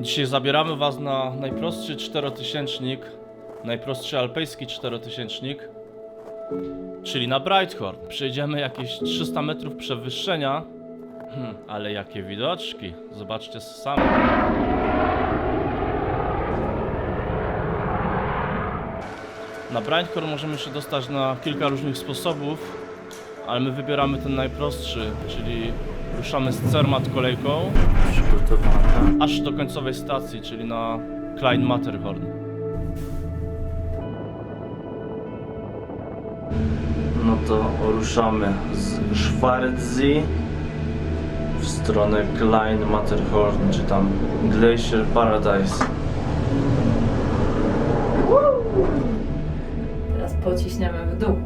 Dzisiaj zabieramy Was na najprostszy czterotysięcznik, najprostszy alpejski czterotysięcznik, czyli na Brighthorn. Przejdziemy jakieś 300 metrów przewyższenia, hmm, ale jakie widoczki, zobaczcie sami. Na Brighthorn możemy się dostać na kilka różnych sposobów, ale my wybieramy ten najprostszy, czyli ruszamy z Zermatt kolejką Przygotowana. aż do końcowej stacji, czyli na Klein Matterhorn. No to ruszamy z Schwarzsee w stronę Klein Matterhorn, czy tam Glacier Paradise. Teraz pociśniemy w dół.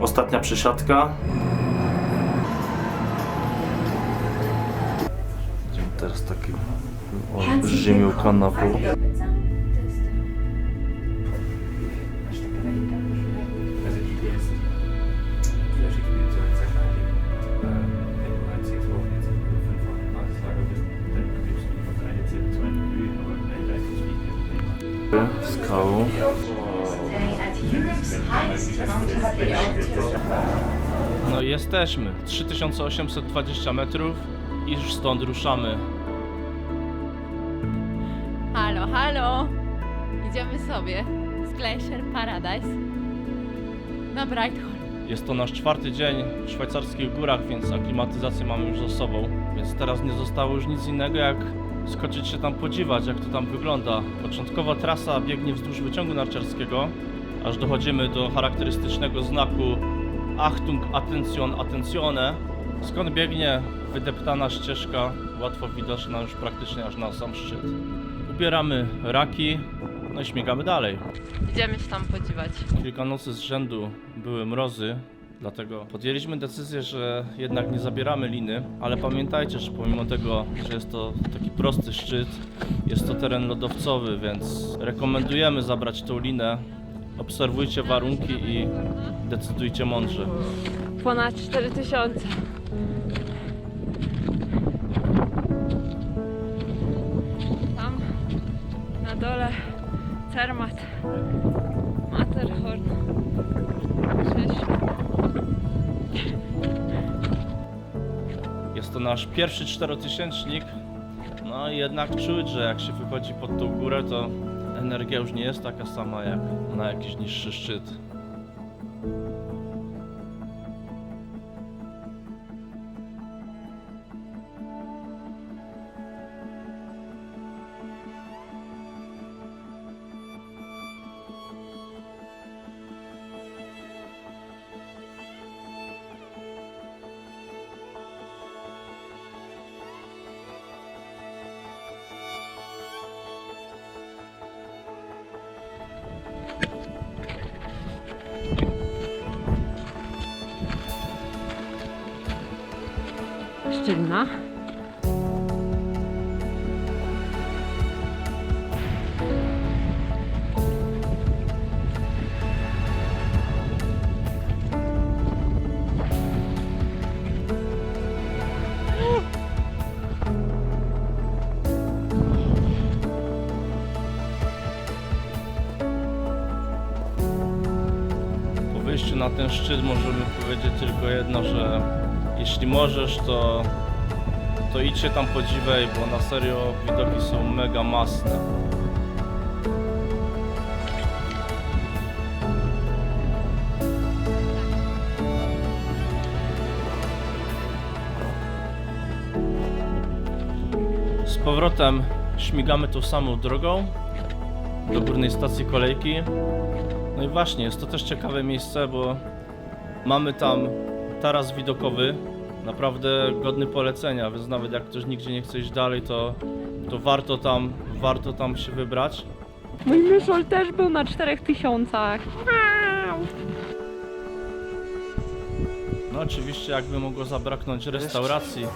Ostatnia przesiadka. Idziemy teraz takim olbrzymią kanapą. No i jesteśmy. 3820 metrów i już stąd ruszamy. Halo, halo! Idziemy sobie z Glacier Paradise na Brighthorn. Jest to nasz czwarty dzień w szwajcarskich górach, więc aklimatyzację mamy już za sobą. Więc teraz nie zostało już nic innego jak skoczyć się tam podziwać, jak to tam wygląda. Początkowa trasa biegnie wzdłuż wyciągu narciarskiego, aż dochodzimy do charakterystycznego znaku Achtung, Attention, Attentione. Skąd biegnie wydeptana ścieżka, łatwo widoczna już praktycznie aż na sam szczyt. Ubieramy raki, no i śmigamy dalej. Idziemy się tam podziwać. Kilka nocy z rzędu były mrozy, dlatego podjęliśmy decyzję, że jednak nie zabieramy liny, ale pamiętajcie, że pomimo tego, że jest to taki prosty szczyt, jest to teren lodowcowy, więc rekomendujemy zabrać tą linę. Obserwujcie warunki i decydujcie mądrze. Ponad 4000. Tam na dole Cermat, Matterhorn. Jest to nasz pierwszy czterotysięcznik, no i jednak czuć, że jak się wychodzi pod tą górę, to energia już nie jest taka sama jak na jakiś niższy szczyt. Sztywna. Po wyjściu na ten szczyt możemy powiedzieć tylko jedno, że jeśli możesz, to, to idź się tam podziwej, bo na serio widoki są mega masne. Z powrotem śmigamy tą samą drogą do górnej stacji kolejki. No i właśnie, jest to też ciekawe miejsce, bo mamy tam taras widokowy, naprawdę godny polecenia, więc nawet jak ktoś nigdzie nie chce iść dalej, to, to warto tam, warto tam się wybrać. Mój myszol też był na 4000. No oczywiście jakby mogło zabraknąć restauracji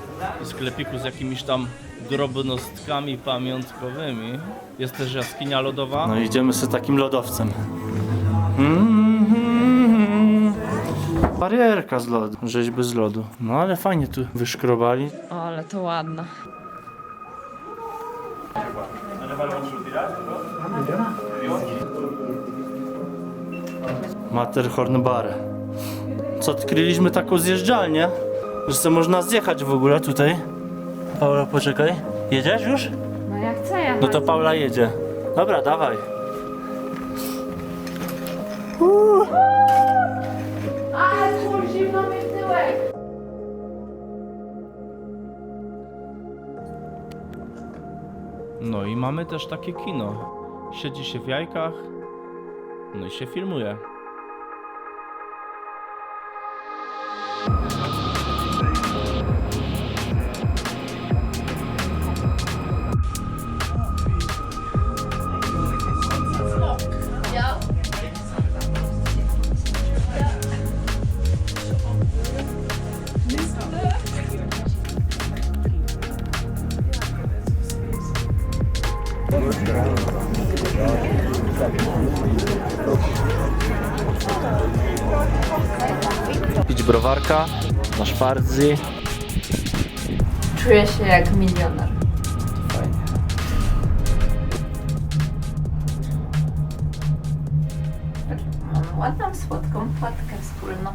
i sklepiku z jakimiś tam drobnostkami pamiątkowymi. Jest też jaskinia lodowa. No idziemy z takim lodowcem. Mm-hmm. Barierka z lodu, rzeźby z lodu. No ale fajnie tu wyszkrobali. O, ale to ładne. Matterhorn Bar. Co, odkryliśmy taką zjeżdżalnię? Że se można zjechać w ogóle tutaj. Paula, poczekaj. Jedziesz już? No ja chcę jechać. No to Paula jedzie. Dobra, dawaj. No i mamy też takie kino. Siedzi się w jajkach, no i się filmuje. Pić browarka na szwardzy. Czuję się jak milioner. Fajnie. Mamy ładną, słodką płatkę wspólną.